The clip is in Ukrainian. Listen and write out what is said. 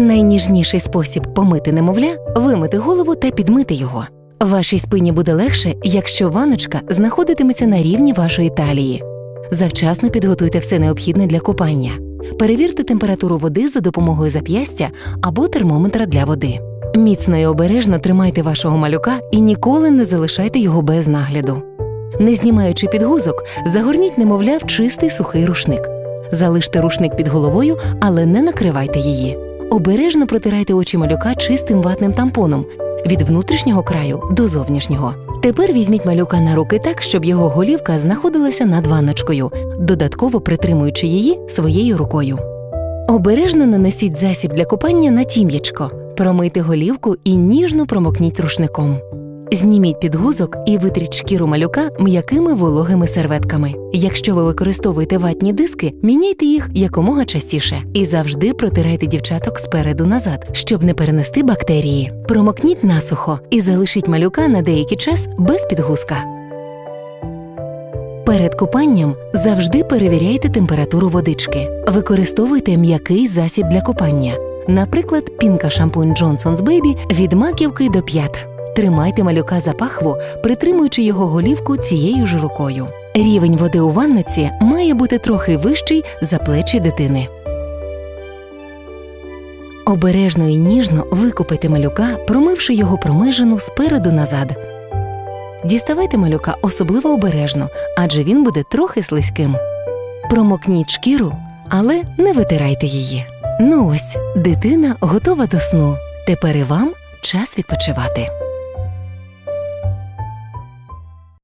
Найніжніший спосіб помити немовля вимити голову та підмити його. Вашій спині буде легше, якщо ваночка знаходитиметься на рівні вашої талії. Завчасно підготуйте все необхідне для купання. Перевірте температуру води за допомогою зап'ястя або термометра для води. Міцно і обережно тримайте вашого малюка і ніколи не залишайте його без нагляду. Не знімаючи підгузок, загорніть немовля в чистий сухий рушник. Залиште рушник під головою, але не накривайте її. Обережно протирайте очі малюка чистим ватним тампоном від внутрішнього краю до зовнішнього. Тепер візьміть малюка на руки так, щоб його голівка знаходилася над ванночкою, додатково притримуючи її своєю рукою. Обережно нанесіть засіб для купання на тім'ячко, промийте голівку і ніжно промокніть рушником. Зніміть підгузок і витріть шкіру малюка м'якими вологими серветками. Якщо ви використовуєте ватні диски, міняйте їх якомога частіше і завжди протирайте дівчаток спереду назад, щоб не перенести бактерії. Промокніть насухо і залишіть малюка на деякий час без підгузка. Перед купанням завжди перевіряйте температуру водички. Використовуйте м'який засіб для купання, наприклад, пінка шампунь Johnson's Baby від маківки до п'ят. Тримайте малюка за пахву, притримуючи його голівку цією ж рукою. Рівень води у ванноці має бути трохи вищий за плечі дитини. Обережно і ніжно викупайте малюка, промивши його промежину спереду назад. Діставайте малюка особливо обережно, адже він буде трохи слизьким. Промокніть шкіру, але не витирайте її. Ну ось, дитина готова до сну. Тепер і вам час відпочивати.